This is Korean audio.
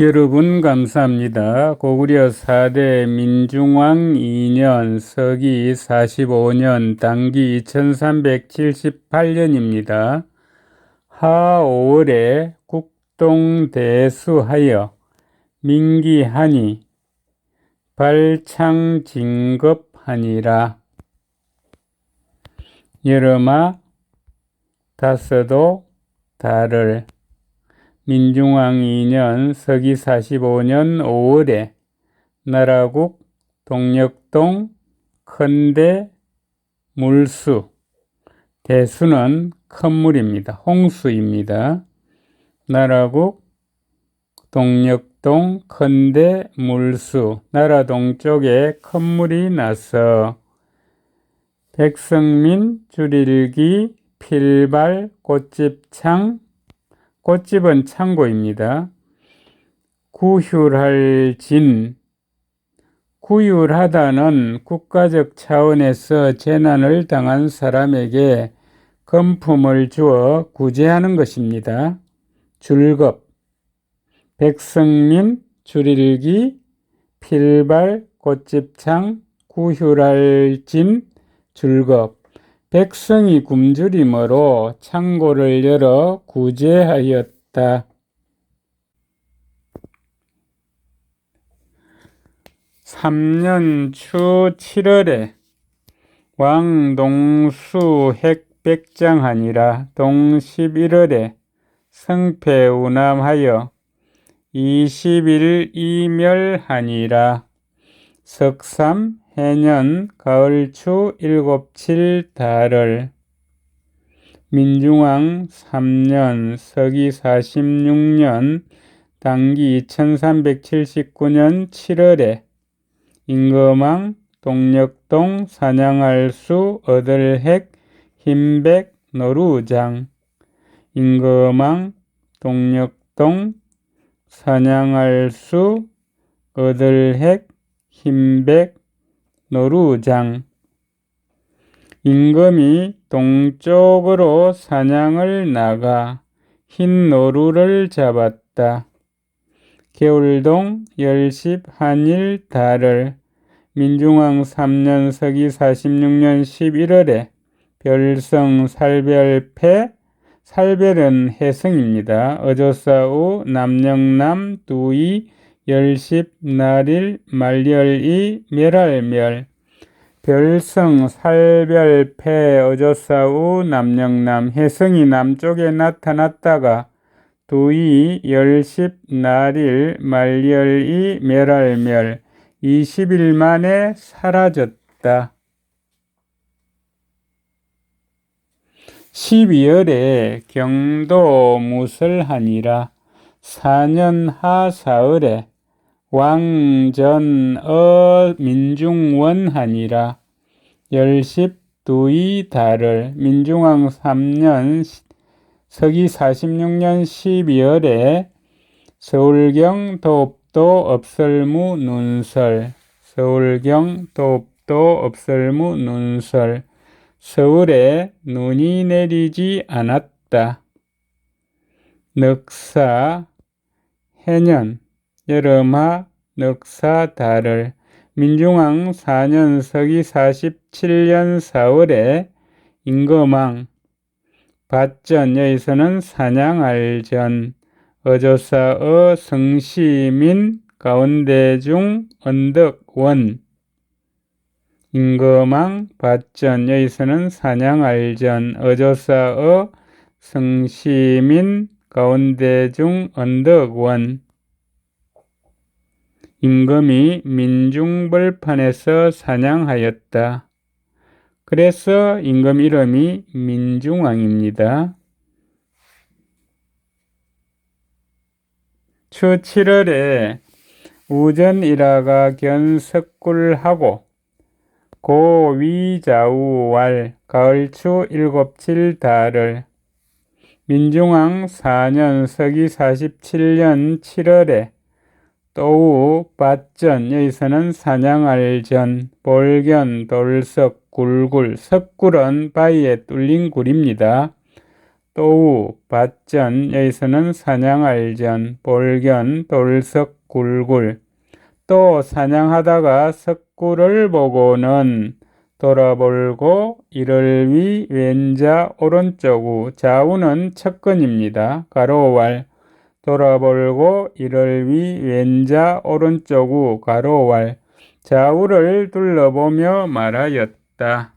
여러분 감사합니다. 고구려 4대 민중왕 2년 서기 45년 당기 2378년입니다. 하 5월에 국동대수하여 민기하니 발창진급하니라. 여름아 다서도 달을 민중왕 2년 서기 45년 5월에 나라국 동력동 큰대 물수 대수는 큰 물입니다. 홍수입니다. 나라국 동력동 큰대 물수 나라 동쪽에 큰 물이 나서 백성민 줄일기 필발 꽃집창 꽃집은 창고입니다. 구휼할 진 구휼하다는 국가적 차원에서 재난을 당한 사람에게 금품을 주어 구제하는 것입니다. 줄겁 백성민 줄일기 필발 꽃집창 구휼할 진 줄겁 백성이 굶주림으로 창고를 열어 구제하였다. 삼년추 7월에 왕 동수 핵백장하니라 동 11월에 성패우남하여 20일 이멸하니라 석삼 해년 가을추 일곱칠 달을 민중왕 3년 서기 46년 당기 2379년 7월에 임금왕 동력동 사냥할수 어들핵 흰백 노루장 임금왕 동력동 사냥할수 어들핵 흰백 노루장 임금이 동쪽으로 사냥을 나가 흰 노루를 잡았다. 겨울동 열십 한일 달을 민중왕 3년 서기 46년 11월에 별성 살별패 살별은 해성입니다. 어조사우 남영남 두이 열십 날일 말열이 멸할멸. 별성 살별패 어조사우 남영남 해성이 남쪽에 나타났다가 두이 열십 날일 말열이 멸할멸. 20일 만에 사라졌다. 12월에 경도 무설하니라. 4년 하사흘에 왕전어 민중원하니라 열십 두이 달을 민중왕 3년 서기 46년 12월에 서울경 도읍도 업설무 눈설 서울경 도읍도 업설무 눈설 서울에 눈이 내리지 않았다. 넉사 해년 여름하 넉사 달을. 민중왕 4년 서기 47년 4월에 임금왕 밭전 여기서는 사냥알전. 어조사어 성시민 가운데 중 언덕원. 임금왕 밭전 여기서는 사냥알전. 어조사어 성시민 가운데 중 언덕원 임금이 민중벌판에서 사냥하였다. 그래서 임금 이름이 민중왕입니다. 추 7월에 우전일화가 견석굴하고 고위자우왈 가을추 일곱칠 달을 민중왕 4년 서기 47년 7월에 또우 밭전 여기서는 사냥알전 볼견 돌석 굴굴 석굴은 바위에 뚫린 굴입니다. 또우, 밭전, 여기서는 사냥알전, 볼견, 돌석, 굴굴. 또 사냥하다가 석굴을 보고는 돌아볼고 이를 위 왼자 오른쪽 우 좌우는 측근입니다. 가로왈 돌아볼고 이를 위 왼자 오른쪽 우 가로왈 좌우를 둘러보며 말하였다.